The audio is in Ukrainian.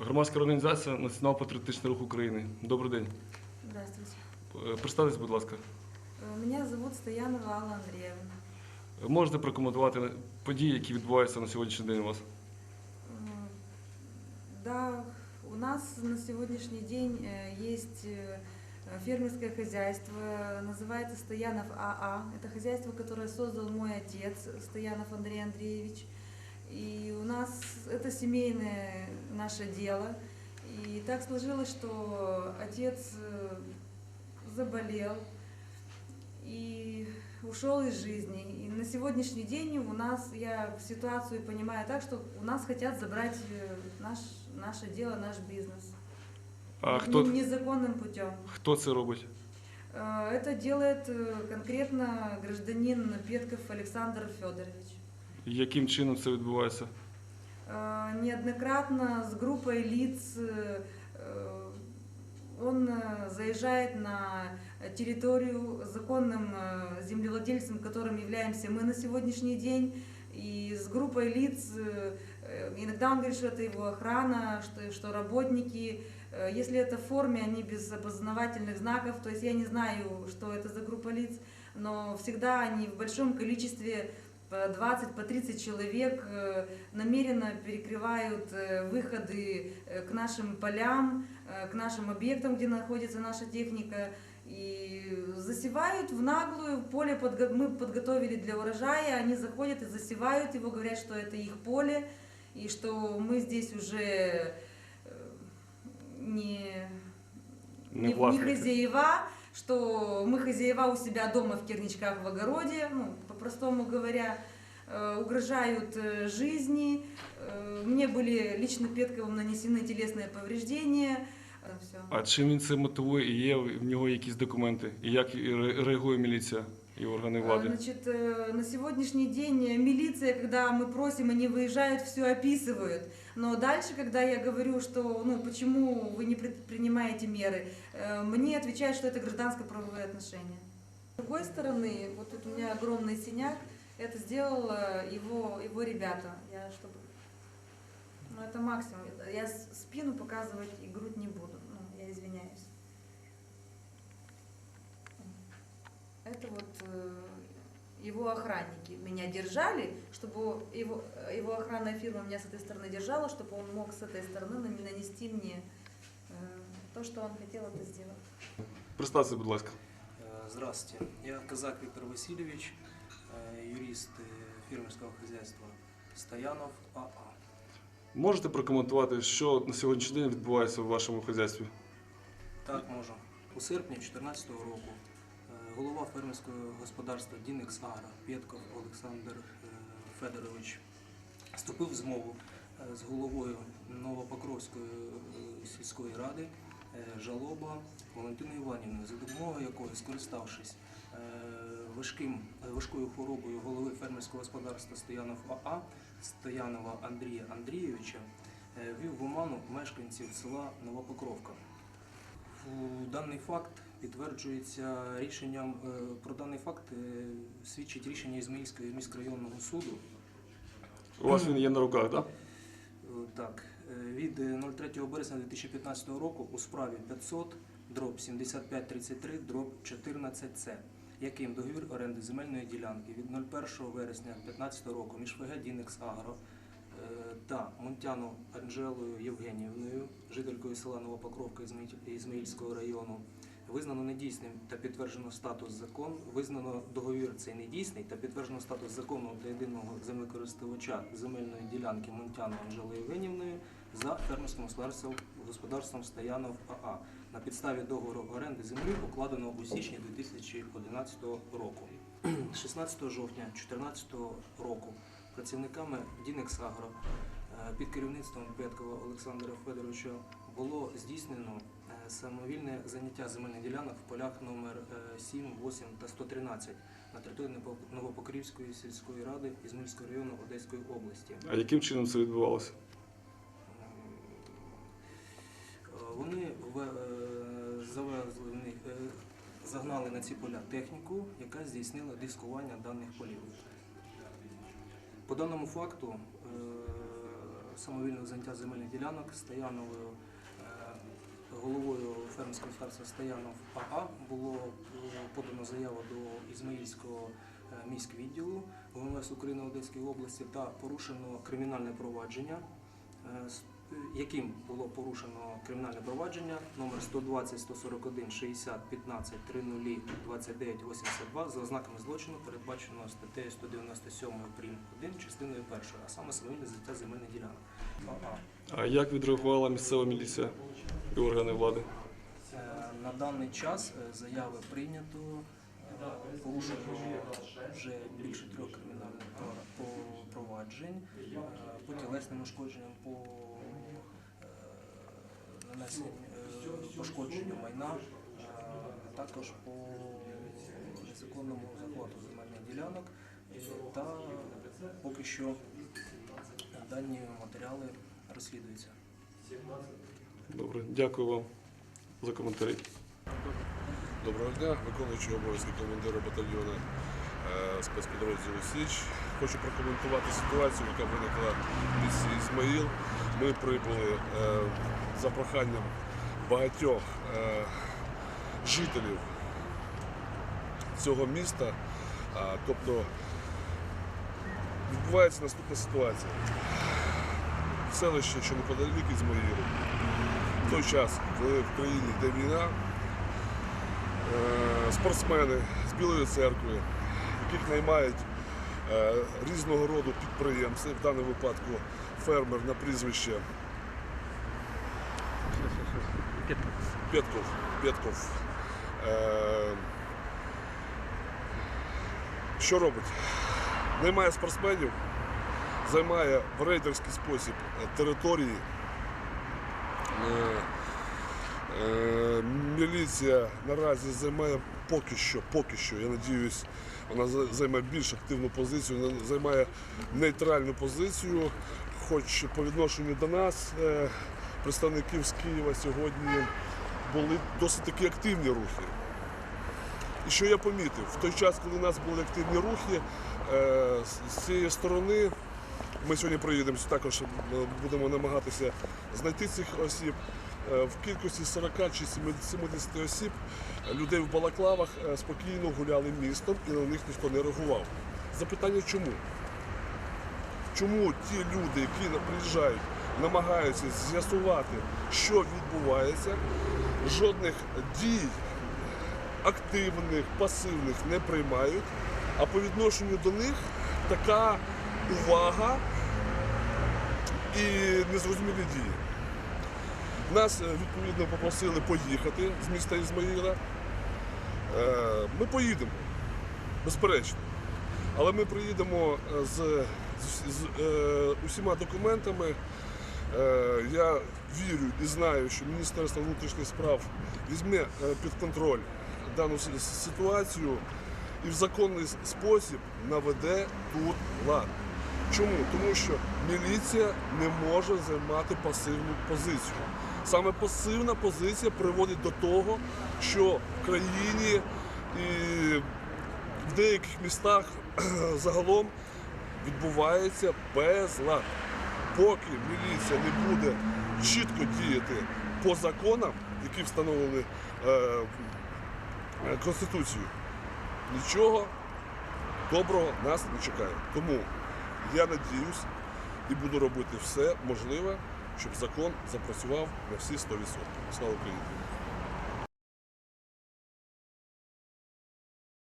Громадська організація Націонал-патріотичний рух України. Добрий день. Здравствуйте. Е, Представтесь, будь ласка. Э, Меня зовут Стоянова Алла Андреевна. Можете прокоментувати події, які відбуваються на сьогоднішній день у вас? М, Да, у нас на сегодняшний день э, есть э, фермерское хозяйство, называется Стоянов АА. Это хозяйство, которое создал мой отец, Стоянов Андрей Андреевич. И у нас это семейное наше дело. И так сложилось, что отец э, заболел и ушел из жизни. И на сегодняшний день у нас, я ситуацию понимаю так, что у нас хотят забрать э, наш, наше дело, наш бизнес. А хто, Незаконным путем. хто це робить? Э, Это делает конкретно гражданин Петков Александр Федорович. Яким чином це відбувається? Э, Неоднократно с группой лиц э, э, он заезжает на территорию законным землевладельцем, которым являемся мы на сегодняшний день. И с группой лиц, иногда он говорит, что это его охрана, что, что работники, если это в форме, они без опознавательных знаков, то есть я не знаю, что это за группа лиц, но всегда они в большом количестве по 20, по 30 человек э, намеренно перекрывают э, выходы э, к нашим полям, э, к нашим объектам, где находится наша техника, и засевают в наглую, поле подго- мы подготовили для урожая, они заходят и засевают его, говорят, что это их поле, и что мы здесь уже э, не, Не не, хозяева, что мы хозяева у себя дома в Керничках в огороде, ну, по-простому говоря, э, угрожают э, жизни. Э, Мне были лично Петковым нанесены телесные повреждения. Э, всё. А чим він це мотивує і є в нього якісь документи? І як ре- реагує міліція І органи А, влади? Значит, э, на сегодняшний день милиция, когда мы просим, они выезжают, все описывают. Но дальше, когда я говорю, что, ну, почему вы не предпринимаете меры, э, мне отвечают, что это гражданско-правовые отношения. С другой стороны, вот тут у меня огромный синяк, это сделал э, его, его ребята. Я чтобы... Ну, это максимум. Я спину показывать и грудь не буду. Ну, я извиняюсь. Это вот э, его охранники меня держали, чтобы его, э, его охранная фирма меня с этой стороны держала, чтобы он мог с этой стороны на- нанести мне э, то, что он хотел это сделать. Представтеся, будь ласка. Э, Здравствуйте, я Казак Виктор Васильевич, э, юрист э, фермерского хозяйства Стоянов АА. Можете прокоментувати, що на сьогоднішній день відбувається в вашому хазяйстві? Так можу. У серпні 2014 року е, голова фермерського господарства Дінекс Агра Пєтков Олександр е, Федорович вступив в змову е, з головою Новопокровської е, сільської ради Жалоба Валентиною Іванівною, за допомогою якої, скориставшись важким, важкою хворобою голови фермерського господарства Стоянов АА Стоянова Андрія Андрійовича, ввів в оману мешканців села Новопокровка. У Даний факт підтверджується рішенням е, про даний факт е, свідчить рішення Ізмаїльського міськрайонного суду. У вас він є на руках, так? Е, Так, е, від е, 03 березня 2015 року у справі 500 дроб 7533 дроб 14С, яким договір оренди земельної ділянки від 01 вересня 2015 року між ФГ Дінекс Агро та Монтяно Анжелою Євгенівною, жителькою села Новопокровка Ізмаїль- Ізмаїльського району, визнано недійсним та підтверджено статус закон, визнано договір цей недійсний та підтверджено статус закону для єдиного землекористувача земельної ділянки Монтяно Анжелою Євгенівною за фермерським господарством, Стоянов АА на підставі договору оренди землі, укладеного у січні 2011 року. 16 жовтня 2014 року працівниками Дінекс Агро е, під керівництвом Петкова Олександра Федоровича було здійснено самовільне заняття земельних ділянок в полях номер е, 7, 8 та 113 на території Новопо- Новопокрівської сільської ради Ізмільського району Одеської області. А яким чином це відбувалося? Е, Вони е, завезли в них, е, загнали на ці поля техніку, яка здійснила дискування даних полів. По даному факту е, самовільного заняття земельних ділянок Стояновою е, головою фермерського господарства Стоянов АА було е, подано заяву до Ізмаїльського е, міськвідділу ГМС України Одеської області та порушено кримінальне провадження, е, яким було порушено кримінальне провадження номер 120 141 60 15 30 29 82 за ознаками злочину, передбаченого статтею 197 прим. 1 частиною 1, а саме самовільне заняття земельних ділянок. А як відреагувала місцева міліція і органи влади? Е, На даний час е, заяви прийнято, е, порушено вже більше трьох кримінальних проваджень по тілесним ушкодженням, по нанесенню пошкодженню майна, е, а також по незаконному захвату земельних ділянок. Е, Та поки що дані матеріали розслідуються. Добре, дякую вам за коментарі. Доброго дня, виконуючий обов'язки командира батальйону спецпідрозділу Січ. Хочу прокоментувати ситуацію, яка виникла в Ізмаїл. Ми прибули е, за проханням багатьох е, жителів цього міста. Тобто відбувається наступна ситуація. Селище, що неподалік Ізмаїлу, в той час, коли в країні йде війна, е, спортсмени з Білої церкви, яких наймають е, різного роду підприємці, в даному випадку фермер на прізвище Петков. Петков. Е, Що робить? Наймає спортсменів, займає в рейдерський спосіб е, території. Міліція наразі займає поки що, поки що, я надіюсь, вона за- займе більш активну позицію, вона займає нейтральну позицію, хоч по відношенню до нас, е, представників з Києва сьогодні були досить такі активні рухи. І що я помітив, в той час, коли у нас були активні рухи, е, з- цієї сторони ми сьогодні приїдемо також е, будемо намагатися знайти цих осіб. Е, В кількості 40 чи 70 осіб е, людей в балаклавах е, спокійно гуляли містом і на них ніхто не реагував. Запитання чому? Чому ті люди, які приїжджають, намагаються з'ясувати, що відбувається, жодних дій активних, пасивних не приймають, а по відношенню до них така увага і незрозумілі дії. Нас е, відповідно попросили поїхати з міста Ізмаїла. Е, Ми поїдемо, безперечно. Але ми приїдемо е, з, з, з е, усіма документами. Е, Я вірю і знаю, що Міністерство внутрішніх справ візьме під контроль дану ситуацію і в законний спосіб наведе тут лад. Чому? Тому що міліція не може займати пасивну позицію. Саме пасивна позиція приводить до того, що в країні і в деяких містах загалом відбувається безлад. Поки міліція не буде чітко діяти по законам, які встановлені е, е, Конституцією, нічого доброго нас не чекає. Тому я надіюсь і буду робити все можливе, щоб закон запрацював на всі 100%. Слава Україні!